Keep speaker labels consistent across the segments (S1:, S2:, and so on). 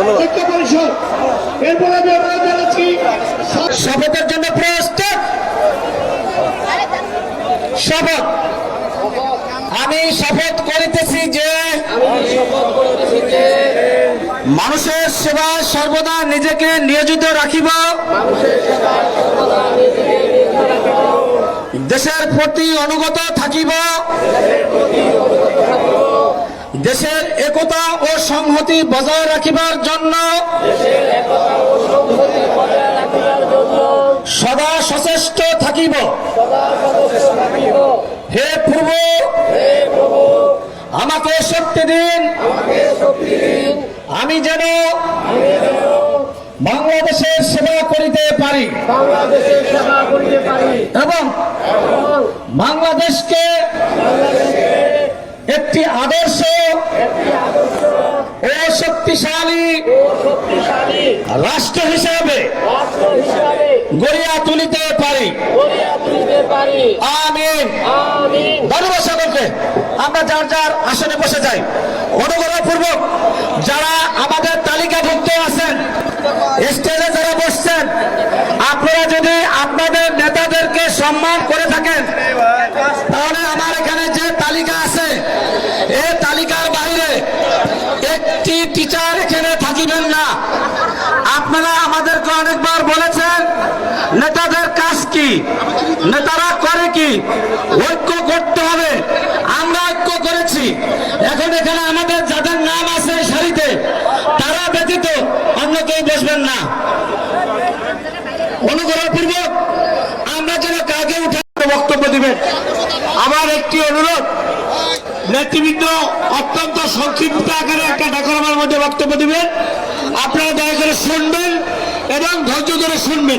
S1: ধন্যবাদ।
S2: ঐক্য পরিষদ। এরপরে আমি অনুরোধ জানাচ্ছি
S3: শপথের জন্য প্রস্তুত। শপথ। আমি শপথ করিতেছি যে মানুষের সেবা সর্বদা নিজেকে নিয়োজিত রাখিব। দেশের প্রতি অনুগত থাকিব। দেশের একতা ও সংহতি বজায় রাখিবার জন্য সদা সচেষ্ট থাকিব। হে প্রভু আমাকে শক্তি দিন। আমি যেন বাংলাদেশের সেবা করিতে পারি।
S2: বাংলাদেশের সেবা করিতে পারি।
S3: এবং রাষ্ট্র হিসাবে
S2: হিসাবে
S3: গড়িয়া তুলিতে পারি। আমিন। ধন্যবাদ সকলকে। আমরা যার যার আসনে বসে যাই। অনুগ্রহপূর্বক যারা আমাদের তালিকাভুক্ত আছেন স্টেজে যারা বসছেন আপনারা যদি আপনাদের নেতাদেরকে সম্মান করে থাকেন তাহলে আমার এখানে যে তালিকা আছে এই তালিকার বাইরে একটি টিচার এখানে থাকিবেন না। আপনারা আমাদেরকে অনেকবার বলেছেন, নেতাদের কাজ কি? নেতারা করে কি? ঐক্য করতে হবে। আমরা ঐক্য করেছি। এখন এখানে আমাদের যাদের নাম আছে সারিতে, তারা ব্যতীত অন্য কেউ বসবেন না। অনুগ্রহপূর্বক, আমরা যেন কাউকে উঠে বক্তব্য দিবেন। আমার একটি অনুরোধ নেতৃবৃন্দ অত্যন্ত সংক্ষিপ্ত আকারে একটা ডাকরমার মধ্যে বক্তব্য দিবেন। আপনারা দয়া করে শুনবেন এবং ধৈর্য ধরে শুনবেন।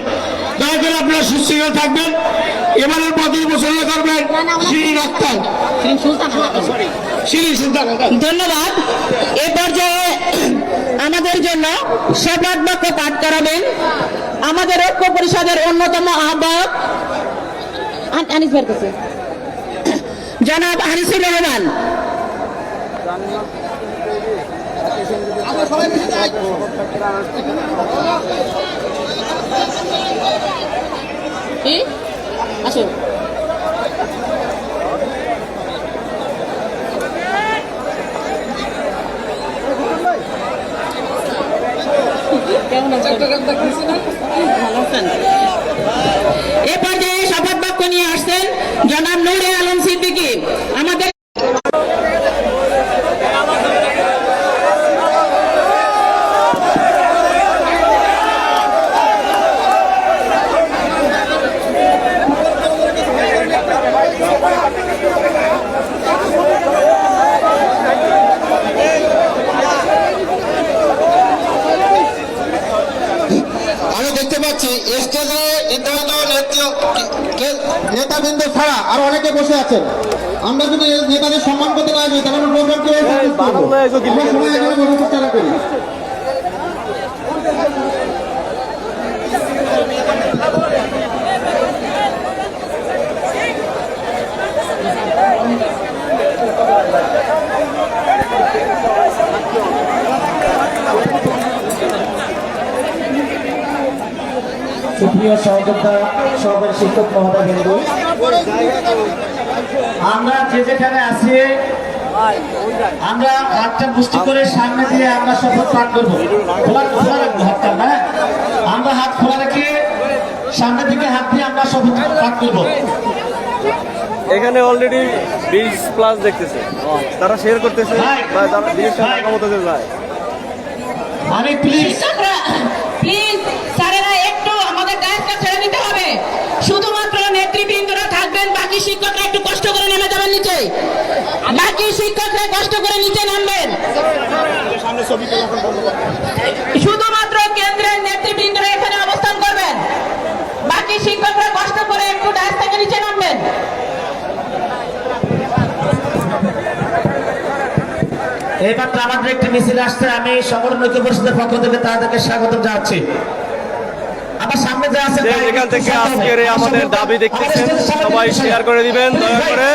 S3: দয়া করে আপনারা সুশৃঙ্খল থাকবেন। এবারের পদে ঘোষণা করবেন শ্রী আক্তার শ্রী
S4: ধন্যবাদ। এ পর্যায়ে আমাদের জন্য শপথ বাক্য পাঠ করাবেন। আমাদের ঐক্য পরিষদের অন্যতম আহ্বায়ক আন- আনিস। জনাব আনিসুর রহমান আসুন এ পর্যায়ে শপথ বাক্য নিয়ে আসছেন জনাব নূরে আলম সিদ্দিকী আমাদের
S3: আমি দেখতে পাচ্ছি স্টেজে নির্ধারিত নেতাবৃন্দ ছাড়া আর অনেকে বসে আছেন। আমরা যদি নেতাদের সম্মান করতে না যাই তাহলে? আমরা সবাই এখানে বসে প্রচার করি। সুপ্রিয় সহযোদ্ধা সহকারী শিক্ষক মহোদয় বিন্দু আমরা যে যেখানে আছি আমরা হাতটা মুষ্টি করে সামনে দিয়ে আমরা শপথ পাঠ করব। খোলা খোলা রাখব হাতটা না? আমরা হাত খোলা রেখে সামনের দিকে হাত দিয়ে আমরা শপথ পাঠ করব।
S1: এখানে অলরেডি বিশ প্লাস দেখতেছে। তারা শেয়ার করতেছে বা যায়
S3: আমি প্লিজ
S4: প্লিজ স্যারেরা একটু আমাদের কাজটা ছেড়ে দিতে হবে শুধুমাত্র নেতৃবৃন্দরা থাকবেন বাকি শিক্ষকরা একটু কষ্ট করে নেমে যাবেন নিচে বাকি শিক্ষকরা কষ্ট করে নিচে নামবেন শুধুমাত্র কেন্দ্রের নেতৃবৃন্দরা এখানে অবস্থান করবেন। বাকি শিক্ষকরা কষ্ট করে একটু ডাস থেকে নিচে নামবেন।
S3: এইবার আমাদের একটি মিছিল আসছে আমি সংগঠন ঐক্য পরিষদের পক্ষ থেকে তাদেরকে স্বাগত জানাচ্ছি। আমার সামনে যে আছে
S1: যে যেখান থেকে আজকের আমাদের দাবি দেখতেছেন সবাই শেয়ার করে দিবেন দয়া করে।